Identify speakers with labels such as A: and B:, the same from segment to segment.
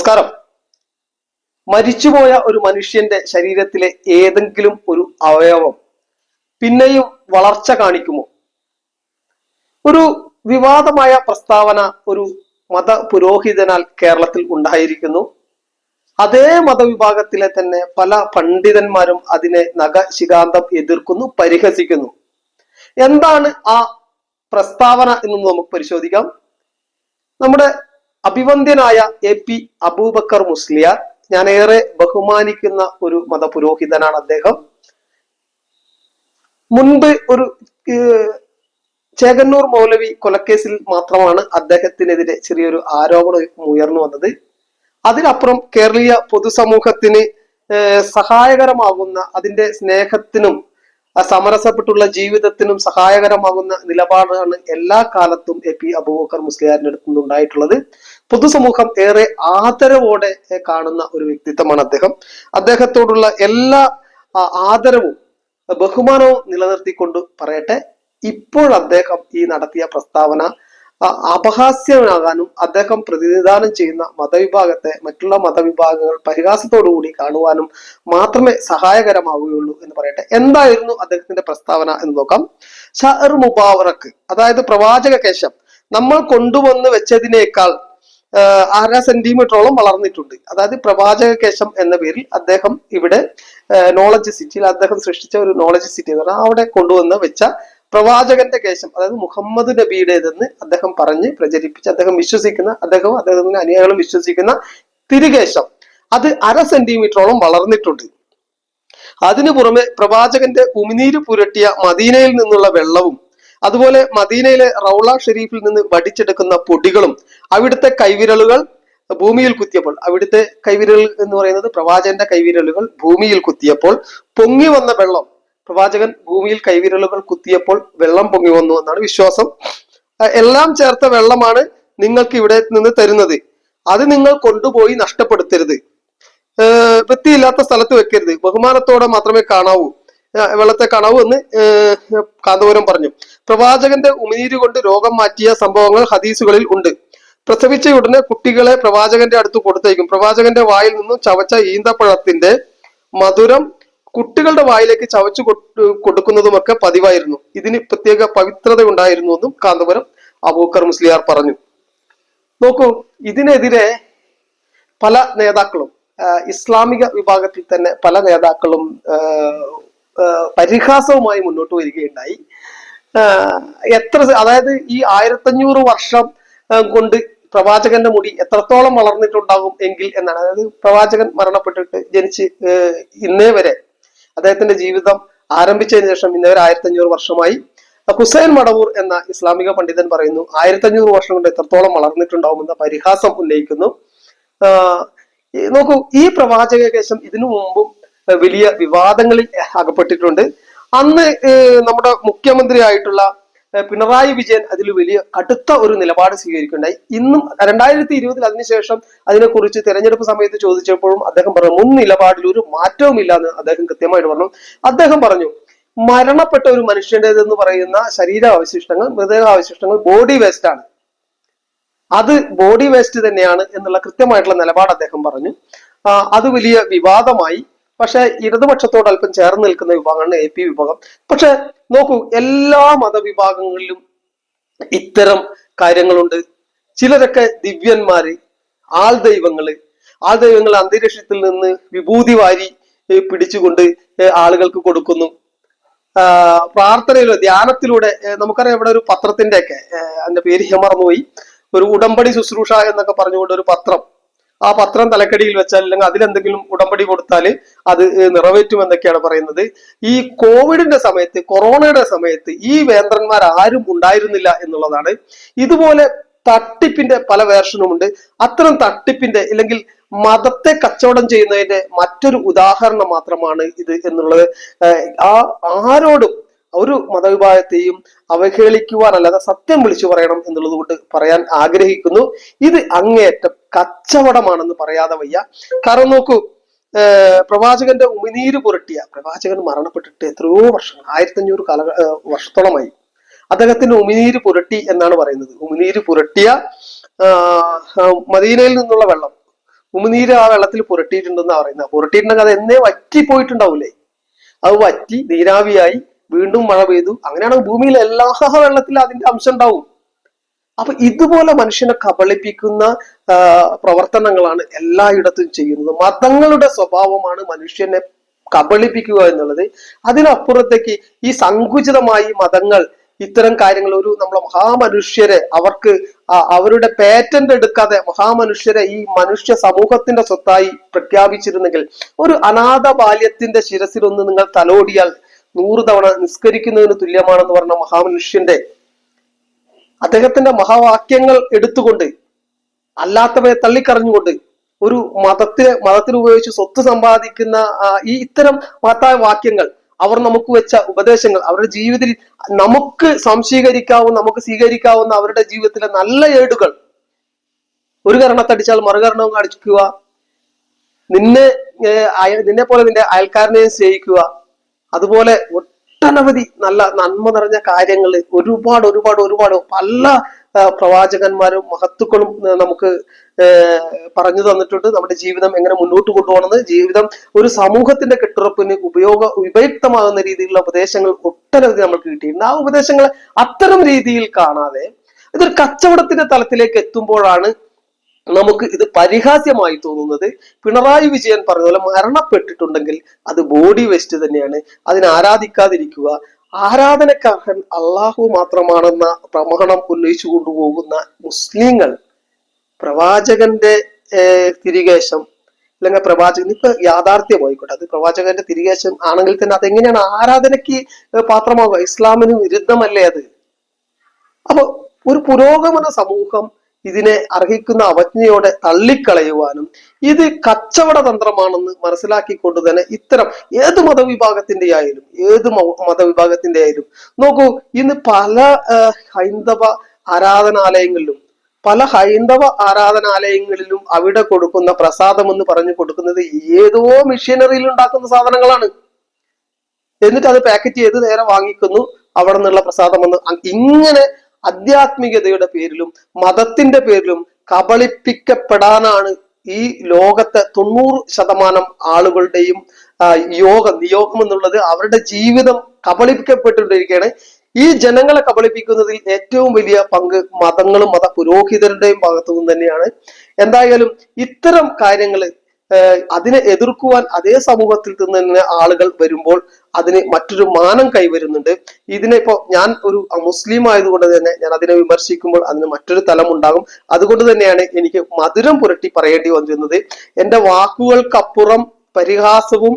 A: നമസ്കാരം. മരിച്ചുപോയ ഒരു മനുഷ്യന്റെ ശരീരത്തിലെ ഏതെങ്കിലും ഒരു അവയവം പിന്നെയും വളർച്ച കാണിക്കുമോ? ഒരു വിവാദമായ പ്രസ്താവന ഒരു മത പുരോഹിതനാൽ കേരളത്തിൽ ഉണ്ടായിരിക്കുന്നു. അതേ മതവിഭാഗത്തിലെ തന്നെ പല പണ്ഡിതന്മാരും അതിനെ നഖശികാന്തം എതിർക്കുന്നു പരിഹസിക്കുന്നു. എന്താണ് ആ പ്രസ്താവന എന്ന് നമുക്ക് പരിശോധിക്കാം. നമ്മുടെ അഭിവന്ദ്യനായ എ പി അബൂബക്കർ മുസ്ലിയാർ ഞാൻ ഏറെ ബഹുമാനിക്കുന്ന ഒരു മതപുരോഹിതനാണ് അദ്ദേഹം. മുൻപ് ഒരു ചേകന്നൂർ മൗലവി കൊലക്കേസിൽ മാത്രമാണ് അദ്ദേഹത്തിനെതിരെ ചെറിയൊരു ആരോപണം ഉയർന്നു വന്നത്. അതിനപ്പുറം കേരളീയ പൊതുസമൂഹത്തിന് സഹായകരമാകുന്ന അതിന്റെ സ്നേഹത്തിനും ആ സമരസപ്പെട്ടുള്ള ജീവിതത്തിനും സഹായകരമാകുന്ന നിലപാടാണ് എല്ലാ കാലത്തും എ പി അബൂബക്കർ മുസ്ലിയാരിന്റെ അടുത്ത് നിന്നുണ്ടായിട്ടുള്ളത് പൊതുസമൂഹം ഏറെ ആദരവോടെ കാണുന്ന ഒരു വ്യക്തിത്വമാണ് അദ്ദേഹം. അദ്ദേഹത്തോടുള്ള എല്ലാ ആദരവും ബഹുമാനവും നിലനിർത്തിക്കൊണ്ട് പറയട്ടെ ഇപ്പോൾ അദ്ദേഹം ഈ നടത്തിയ പ്രസ്താവന അപഹാസ്യനാകാനും അദ്ദേഹം പ്രതിനിധാനം ചെയ്യുന്ന മതവിഭാഗത്തെ മറ്റുള്ള മതവിഭാഗങ്ങൾ പരിഹാസത്തോടുകൂടി കാണുവാനും മാത്രമേ സഹായകരമാവുകയുള്ളൂ എന്ന് പറയട്ടെ. എന്തായിരുന്നു അദ്ദേഹത്തിന്റെ പ്രസ്താവന എന്ന് നോക്കാം. ഷഹർ മുബാവറക്ക് അതായത് പ്രവാചക കേശം നമ്മൾ കൊണ്ടുവന്ന് വെച്ചതിനേക്കാൾ അര സെന്റിമീറ്ററോളം വളർന്നിട്ടുണ്ട്. അതായത് പ്രവാചക കേശം എന്ന പേരിൽ അദ്ദേഹം ഇവിടെ നോളജ് സിറ്റിയിൽ അദ്ദേഹം സൃഷ്ടിച്ച ഒരു നോളജ് സിറ്റി എന്ന് പറഞ്ഞാൽ അവിടെ കൊണ്ടുവന്ന് വെച്ച പ്രവാചകന്റെ കേശം അതായത് മുഹമ്മദ് നബിയുടേതെന്ന് അദ്ദേഹം പറഞ്ഞ് പ്രചരിപ്പിച്ച് അദ്ദേഹം വിശ്വസിക്കുന്ന അദ്ദേഹം അദ്ദേഹത്തിന്റെ അനുയായികളും വിശ്വസിക്കുന്ന തിരികേശം. അത് അര സെന്റിമീറ്ററോളം വളർന്നിട്ടുണ്ട്. അതിനു പുറമെ പ്രവാചകന്റെ ഉമിനീര് പുരട്ടിയ മദീനയിൽ നിന്നുള്ള വെള്ളവും അതുപോലെ മദീനയിലെ റൗള ഷെരീഫിൽ നിന്ന് വടിച്ചെടുക്കുന്ന പൊടികളും അവിടുത്തെ കൈവിരലുകൾ ഭൂമിയിൽ കുത്തിയപ്പോൾ അവിടുത്തെ കൈവിരൽ എന്ന് പറയുന്നത് പ്രവാചകന്റെ കൈവിരലുകൾ ഭൂമിയിൽ കുത്തിയപ്പോൾ പൊങ്ങി വന്ന വെള്ളം പ്രവാചകൻ ഭൂമിയിൽ കൈവിരലുകൾ കുത്തിയപ്പോൾ വെള്ളം പൊങ്ങി വന്നു എന്നാണ് വിശ്വാസം. എല്ലാം ചേർത്ത വെള്ളമാണ് നിങ്ങൾക്ക് ഇവിടെ നിന്ന് തരുന്നത്. അത് നിങ്ങൾ കൊണ്ടുപോയി നഷ്ടപ്പെടുത്തരുത്. വൃത്തിയില്ലാത്ത സ്ഥലത്ത് വെക്കരുത്. ബഹുമാനത്തോടെ മാത്രമേ കാണാവൂ. വെള്ളത്തെ കാണാവൂ എന്ന് കാന്തപുരം പറഞ്ഞു. പ്രവാചകന്റെ ഉമിനീര് കൊണ്ട് രോഗം മാറ്റിയ സംഭവങ്ങൾ ഹദീസുകളിൽ ഉണ്ട്. പ്രസവിച്ച ഉടനെ കുട്ടികളെ പ്രവാചകന്റെ അടുത്ത് കൊടുത്തേക്കും പ്രവാചകന്റെ വായിൽ നിന്നും ചവച്ച ഈന്തപ്പഴത്തിന്റെ മധുരം കുട്ടികളുടെ വായിലേക്ക് ചവച്ചു കൊടുക്കുന്നതുമൊക്കെ പതിവായിരുന്നു. ഇതിന് പ്രത്യേക പവിത്രത ഉണ്ടായിരുന്നു എന്നും കാന്തപുരം അബൂക്കർ മുസ്ലിയാർ പറഞ്ഞു. നോക്കൂ ഇതിനെതിരെ പല നേതാക്കളും ഇസ്ലാമിക വിഭാഗത്തിൽ തന്നെ പല നേതാക്കളും പരിഹാസവുമായി മുന്നോട്ട് വരികയുണ്ടായി. എത്ര അതായത് ഈ ആയിരത്തഞ്ഞൂറ് വർഷം കൊണ്ട് പ്രവാചകന്റെ മുടി എത്രത്തോളം വളർന്നിട്ടുണ്ടാകും എങ്കിൽ എന്നാണ്. അതായത് പ്രവാചകൻ മരണപ്പെട്ടിട്ട് ജനിച്ച് ഇന്നേ വരെ അദ്ദേഹത്തിന്റെ ജീവിതം ആരംഭിച്ചതിന് ശേഷം ഇന്നവർ ആയിരത്തി അഞ്ഞൂറ് വർഷമായി. ഹുസൈൻ മടവൂർ എന്ന ഇസ്ലാമിക പണ്ഡിതൻ പറയുന്നു ആയിരത്തി അഞ്ഞൂറ് വർഷം കൊണ്ട് എത്രത്തോളം വളർന്നിട്ടുണ്ടാവുമെന്ന പരിഹാസം ഉന്നയിക്കുന്നു. നോക്കൂ ഈ പ്രവാചക കേശം ഇതിനു മുമ്പും വലിയ വിവാദങ്ങളിൽ അകപ്പെട്ടിട്ടുണ്ട്. അന്ന് നമ്മുടെ മുഖ്യമന്ത്രി ആയിട്ടുള്ള ഏഹ് പിണറായി വിജയൻ അതിൽ വലിയ കടുത്ത ഒരു നിലപാട് സ്വീകരിക്കുകയുണ്ടായി. ഇന്നും രണ്ടായിരത്തി ഇരുപതിൽ അതിനുശേഷം അതിനെക്കുറിച്ച് തെരഞ്ഞെടുപ്പ് സമയത്ത് ചോദിച്ചപ്പോഴും അദ്ദേഹം പറഞ്ഞു മുൻ നിലപാടിൽ ഒരു മാറ്റവും ഇല്ല എന്ന് അദ്ദേഹം കൃത്യമായിട്ട് പറഞ്ഞു. അദ്ദേഹം പറഞ്ഞു മരണപ്പെട്ട ഒരു മനുഷ്യന്റെതെന്ന് പറയുന്ന ശരീരാവശിഷ്ടങ്ങൾ മൃതദേഹാവശിഷ്ടങ്ങൾ ബോഡി വേസ്റ്റ് ആണ്. അത് ബോഡി വേസ്റ്റ് തന്നെയാണ് എന്നുള്ള കൃത്യമായിട്ടുള്ള നിലപാട് അദ്ദേഹം പറഞ്ഞു. അത് വലിയ വിവാദമായി പക്ഷെ ഇടതുപക്ഷത്തോട് അല്പം ചേർന്ന് നിൽക്കുന്ന വിഭാഗമാണ് എ പി വിഭാഗം. പക്ഷെ നോക്കൂ എല്ലാ മതവിഭാഗങ്ങളിലും ഇത്തരം കാര്യങ്ങളുണ്ട്. ചിലരൊക്കെ ദിവ്യന്മാര് ആൾ ദൈവങ്ങൾ. ആൾ ദൈവങ്ങൾ അന്തരീക്ഷത്തിൽ നിന്ന് വിഭൂതി വാരി പിടിച്ചുകൊണ്ട് ആളുകൾക്ക് കൊടുക്കുന്നു. ആ, പ്രാർത്ഥനയിലോ ധ്യാനത്തിലൂടെ നമുക്കറിയാം ഇവിടെ ഒരു പത്രത്തിന്റെ ഒക്കെ അതിന്റെ പേര് ഞാൻ മറന്നുപോയി ഒരു ഉടമ്പടി ശുശ്രൂഷ എന്നൊക്കെ പറഞ്ഞുകൊണ്ട് ഒരു പത്രം ആ പത്രം തലക്കടിയിൽ വെച്ചാൽ അല്ലെങ്കിൽ അതിലെന്തെങ്കിലും ഉടമ്പടി കൊടുത്താൽ അത് നിറവേറ്റും നിറവേറ്റുമെന്നൊക്കെയാണ് പറയുന്നത്. ഈ കോവിഡിന്റെ സമയത്ത് കൊറോണയുടെ സമയത്ത് ഈ വേന്ദ്രന്മാർ ആരും ഉണ്ടായിരുന്നില്ല എന്നുള്ളതാണ്. ഇതുപോലെ തട്ടിപ്പിന്റെ പല വേർഷനുമുണ്ട്. അത്തരം തട്ടിപ്പിന്റെ അല്ലെങ്കിൽ മതത്തെ കച്ചവടം ചെയ്യുന്നതിന്റെ മറ്റൊരു ഉദാഹരണം മാത്രമാണ് ഇത് എന്നുള്ളത്. ആ ആരോടും ഒരു മതവിഭാഗത്തെയും അവഹേളിക്കുവാനല്ലാതെ സത്യം വിളിച്ചു പറയണം എന്നുള്ളത് കൊണ്ട് പറയാൻ ആഗ്രഹിക്കുന്നു. ഇത് അങ്ങേയറ്റം കച്ചവടമാണെന്ന് പറയാതെ വയ്യ. കാരണം നോക്കൂ പ്രവാചകന്റെ ഉമിനീര് പുരട്ടിയ പ്രവാചകൻ മരണപ്പെട്ടിട്ട് എത്രയോ വർഷങ്ങൾ ആയിരത്തഞ്ഞൂറ് കാല വർഷത്തോളമായി അദ്ദേഹത്തിന്റെ ഉമിനീര് പുരട്ടി എന്നാണ് പറയുന്നത്. ഉമിനീര് പുരട്ടിയ മദീനയിൽ നിന്നുള്ള വെള്ളം ഉമിനീര് ആ വെള്ളത്തിൽ പുരട്ടിയിട്ടുണ്ടെന്നാണ് പറയുന്നത്. പുരട്ടിയിട്ടുണ്ടെങ്കിൽ അത് എന്നേ വറ്റിപ്പോയിട്ടുണ്ടാവൂലേ? അത് വറ്റി നീരാവിയായി വീണ്ടും മഴ പെയ്തു. അങ്ങനെയാണ് ഭൂമിയിൽ എല്ലാ വെള്ളത്തിലും അതിന്റെ അംശം ഉണ്ടാവും. അപ്പൊ ഇതുപോലെ മനുഷ്യനെ കബളിപ്പിക്കുന്ന പ്രവർത്തനങ്ങളാണ് എല്ലായിടത്തും ചെയ്യുന്നത്. മതങ്ങളുടെ സ്വഭാവമാണ് മനുഷ്യനെ കബളിപ്പിക്കുക എന്നുള്ളത്. അതിനപ്പുറത്തേക്ക് ഈ സങ്കുചിതമായി മതങ്ങൾ ഇത്തരം കാര്യങ്ങൾ ഒരു നമ്മളെ മഹാമനുഷ്യരെ അവർക്ക് അവരുടെ പേറ്റന്റ് എടുക്കാതെ മഹാമനുഷ്യരെ ഈ മനുഷ്യ സമൂഹത്തിന്റെ സ്വത്തായി പ്രഖ്യാപിച്ചിരുന്നെങ്കിൽ ഒരു അനാഥ ബാല്യത്തിന്റെ ശിരസിലൊന്ന് നിങ്ങൾ തലോടിയാൽ നൂറ് തവണ നിസ്കരിക്കുന്നതിന് തുല്യമാണെന്ന് പറഞ്ഞ മഹാമനുഷ്യന്റെ അദ്ദേഹത്തിന്റെ മഹാവാക്യങ്ങൾ എടുത്തുകൊണ്ട് അല്ലാത്തവയെ തള്ളിക്കറിഞ്ഞുകൊണ്ട് ഒരു മതത്തിന് മതത്തിൽ ഉപയോഗിച്ച് സ്വത്ത് സമ്പാദിക്കുന്ന ഈ ഇത്തരം മഹത്തായ വാക്യങ്ങൾ അവർ നമുക്ക് വെച്ച ഉപദേശങ്ങൾ അവരുടെ ജീവിതത്തിൽ നമുക്ക് സംശീകരിക്കാവുന്ന നമുക്ക് സ്വീകരിക്കാവുന്ന അവരുടെ ജീവിതത്തിലെ നല്ല ഏടുകൾ. ഒരു കരണത്തടിച്ചാൽ മറുകരണവും കാണിക്കുക. നിന്നെ നിന്നെ പോലെ നിന്റെ അയൽക്കാരനെയും സ്നേഹിക്കുക. അതുപോലെ ഒട്ടനവധി നല്ല നന്മ നിറഞ്ഞ കാര്യങ്ങൾ ഒരുപാട് ഒരുപാട് ഒരുപാട് പല പ്രവാചകന്മാരും മഹത്തുക്കളും നമുക്ക് പറഞ്ഞു തന്നിട്ടുണ്ട്. നമ്മുടെ ജീവിതം എങ്ങനെ മുന്നോട്ട് കൊണ്ടുപോകണമെന്ന്. ജീവിതം ഒരു സമൂഹത്തിന്റെ കെട്ടുറപ്പിന് ഉപയോഗ ഉപയുക്തമാകുന്ന രീതിയിലുള്ള ഉപദേശങ്ങൾ ഒട്ടനവധി നമുക്ക് കിട്ടിയിട്ടുണ്ട്. ആ ഉപദേശങ്ങൾ അത്തരം രീതിയിൽ കാണാതെ ഇതൊരു കച്ചവടത്തിന്റെ തലത്തിലേക്ക് എത്തുമ്പോഴാണ് നമുക്ക് ഇത് പരിഹാസ്യമായി തോന്നുന്നത് പിണറായി വിജയൻ പറഞ്ഞ പോലെ മരണപ്പെട്ടിട്ടുണ്ടെങ്കിൽ അത് ബോഡി വെസ്റ്റ് തന്നെയാണ്. അതിനെ ആരാധിക്കാതിരിക്കുക. ആരാധനക്കാരൻ അള്ളാഹു മാത്രമാണെന്ന പ്രമാണം ഉന്നയിച്ചു കൊണ്ടുപോകുന്ന മുസ്ലിങ്ങൾ പ്രവാചകന്റെ തിരികേശം അല്ലെങ്കിൽ പ്രവാചകൻ ഇപ്പൊ യാഥാർത്ഥ്യമായിക്കോട്ടെ അത് പ്രവാചകന്റെ തിരികേശം ആണെങ്കിൽ തന്നെ അതെങ്ങനെയാണ് ആരാധനയ്ക്ക് പാത്രമാകുക ഇസ്ലാമിന് വിരുദ്ധമല്ലേ അത്? അപ്പൊ ഒരു പുരോഗമന സമൂഹം ഇതിനെ അർഹിക്കുന്ന അവജ്ഞയോടെ തള്ളിക്കളയുവാനും ഇത് കച്ചവട തന്ത്രമാണെന്ന് മനസ്സിലാക്കിക്കൊണ്ട് തന്നെ ഇത്തരം ഏത് മതവിഭാഗത്തിന്റെ ആയാലും ഏത് മതവിഭാഗത്തിന്റെ ആയാലും നോക്കൂ ഇന്ന് പല ഹൈന്ദവ ആരാധനാലയങ്ങളിലും പല ഹൈന്ദവ ആരാധനാലയങ്ങളിലും അവിടെ കൊടുക്കുന്ന പ്രസാദം എന്ന് പറഞ്ഞു കൊടുക്കുന്നത് ഏതോ മിഷനറിയിൽ ഉണ്ടാക്കുന്ന സാധനങ്ങളാണ്. എന്നിട്ട് അത് പാക്കറ്റ് ചെയ്ത് നേരെ വാങ്ങിക്കുന്നു. അവിടെ നിന്നുള്ള പ്രസാദം എന്ന് ഇങ്ങനെ ആധ്യാത്മികതയുടെ പേരിലും മതത്തിന്റെ പേരിലും കബളിപ്പിക്കപ്പെടാനാണ് ഈ ലോകത്തെ തൊണ്ണൂറ് ശതമാനം ആളുകളുടെയും യോഗം നിയോഗം എന്നുള്ളത് അവരുടെ ജീവിതം കബളിപ്പിക്കപ്പെട്ടുകൊണ്ടിരിക്കുകയാണ്. ഈ ജനങ്ങളെ കബളിപ്പിക്കുന്നതിൽ ഏറ്റവും വലിയ പങ്ക് മതങ്ങളും മത പുരോഹിതരുടെയും ഭാഗത്തു നിന്ന് തന്നെയാണ്. എന്തായാലും ഇത്തരം കാര്യങ്ങൾ അതിനെ എതിർക്കുവാൻ അതേ സമൂഹത്തിൽ നിന്ന് ആളുകൾ വരുമ്പോൾ അതിന് മറ്റൊരു മാനം കൈവരുന്നുണ്ട്. ഇതിനെ ഇപ്പോൾ ഞാൻ ഒരു മുസ്ലിം ആയതുകൊണ്ട് തന്നെ ഞാൻ അതിനെ വിമർശിക്കുമ്പോൾ അതിന് മറ്റൊരു തലം ഉണ്ടാകും. അതുകൊണ്ട് തന്നെയാണ് എനിക്ക് മധുരം പുരട്ടി പറയേണ്ടി വന്നിരുന്നത്. എന്റെ വാക്കുകൾക്കപ്പുറം പരിഹാസവും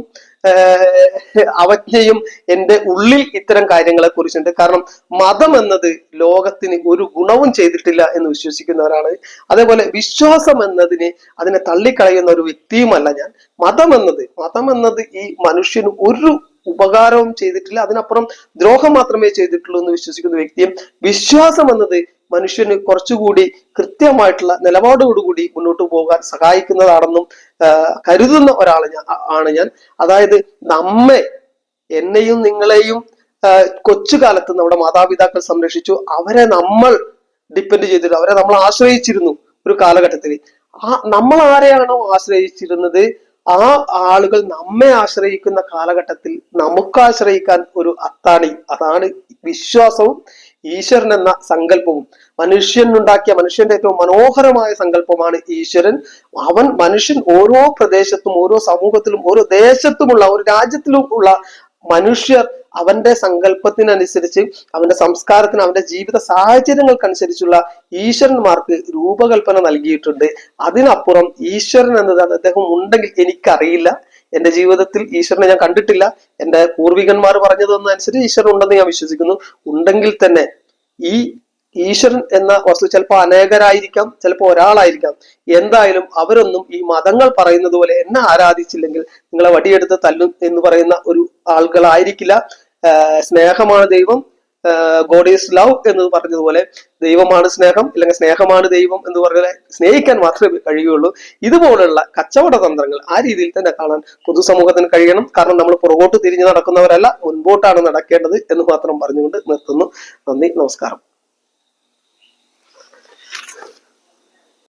A: അവജ്ഞയും എന്റെ ഉള്ളിൽ ഇത്തരം കാര്യങ്ങളെ കുറിച്ചുണ്ട് കാരണം മതം എന്നത് ലോകത്തിന് ഒരു ഗുണവും ചെയ്തിട്ടില്ല എന്ന് വിശ്വസിക്കുന്നവരാണ്. അതേപോലെ വിശ്വാസം എന്നതിനെ അതിനെ തള്ളിക്കളയുന്ന ഒരു വ്യക്തിയുമല്ല ഞാൻ. മതം എന്നത് മതം എന്നത് ഈ മനുഷ്യന് ഒരു ഉപകാരവും ചെയ്തിട്ടില്ല. അതിനപ്പുറം ദ്രോഹം മാത്രമേ ചെയ്തിട്ടുള്ളൂ എന്ന് വിശ്വസിക്കുന്ന വ്യക്തിയും വിശ്വാസം എന്നത് മനുഷ്യന് കുറച്ചുകൂടി കൃത്യമായിട്ടുള്ള നിലപാടോടുകൂടി മുന്നോട്ട് പോകാൻ സഹായിക്കുന്നതാണെന്നും കരുതുന്ന ഒരാൾ ഞാൻ ആണ് ഞാൻ. അതായത് നമ്മെ എന്നെയും നിങ്ങളെയും കൊച്ചുകാലത്ത് നമ്മുടെ മാതാപിതാക്കൾ സംരക്ഷിച്ചു. അവരെ നമ്മൾ ഡിപ്പെൻഡ് ചെയ്തിരുന്നു. അവരെ നമ്മൾ ആശ്രയിച്ചിരുന്നു ഒരു കാലഘട്ടത്തിൽ ആ നമ്മൾ ആരെയാണോ ആശ്രയിച്ചിരുന്നത് ആ ആളുകൾ നമ്മെ ആശ്രയിക്കുന്ന കാലഘട്ടത്തിൽ നമുക്ക് ആശ്രയിക്കാൻ ഒരു അത്താണി. അതാണ് വിശ്വാസവും ഈശ്വരൻ എന്ന സങ്കല്പവും. മനുഷ്യൻ ഉണ്ടാക്കിയ മനുഷ്യന്റെ ഏറ്റവും മനോഹരമായ സങ്കല്പമാണ് ഈശ്വരൻ. അവൻ മനുഷ്യൻ ഓരോ പ്രദേശത്തും ഓരോ സമൂഹത്തിലും ഓരോ ദേശത്തുമുള്ള ഒരു രാജ്യത്തിലും ഉള്ള മനുഷ്യർ അവന്റെ സങ്കല്പത്തിനനുസരിച്ച് അവന്റെ സംസ്കാരത്തിന് അവന്റെ ജീവിത സാഹചര്യങ്ങൾക്കനുസരിച്ചുള്ള ഈശ്വരന്മാർക്ക് രൂപകൽപ്പന നൽകിയിട്ടുണ്ട്. അതിനപ്പുറം ഈശ്വരൻ എന്നത് അദ്ദേഹം ഉണ്ടെങ്കിൽ എനിക്കറിയില്ല. എന്റെ ജീവിതത്തിൽ ഈശ്വരനെ ഞാൻ കണ്ടിട്ടില്ല. എന്റെ പൂർവികന്മാർ പറഞ്ഞതൊന്നും അനുസരിച്ച് ഈശ്വരൻ ഉണ്ടെന്ന് ഞാൻ വിശ്വസിക്കുന്നു. ഉണ്ടെങ്കിൽ തന്നെ ഈ ഈശ്വരൻ എന്ന വസ്തു ചിലപ്പോൾ അനേകരായിരിക്കാം ചിലപ്പോൾ ഒരാളായിരിക്കാം. എന്തായാലും അവരൊന്നും ഈ മതങ്ങൾ പറയുന്നത് പോലെ എന്നെ ആരാധിച്ചില്ലെങ്കിൽ നിങ്ങളെ വടിയെടുത്ത് തല്ലും എന്ന് പറയുന്ന ഒരു ആളുകളായിരിക്കില്ല. സ്നേഹമാണ് ദൈവം. ഗോഡ് ഈസ് ലവ് എന്ന് പറഞ്ഞതുപോലെ ദൈവമാണ് സ്നേഹം അല്ലെങ്കിൽ സ്നേഹമാണ് ദൈവം എന്ന് പറഞ്ഞാൽ സ്നേഹിക്കാൻ മാത്രമേ കഴിയുള്ളൂ. ഇതുപോലുള്ള കച്ചവട തന്ത്രങ്ങൾ ആ രീതിയിൽ തന്നെ കാണാൻ പൊതുസമൂഹത്തിന് കഴിയണം. കാരണം നമ്മൾ പുറകോട്ട് തിരിഞ്ഞു നടക്കുന്നവരല്ല മുൻപോട്ടാണ് നടക്കേണ്ടത് എന്ന് മാത്രം പറഞ്ഞുകൊണ്ട് നിർത്തുന്നു. നന്ദി നമസ്കാരം.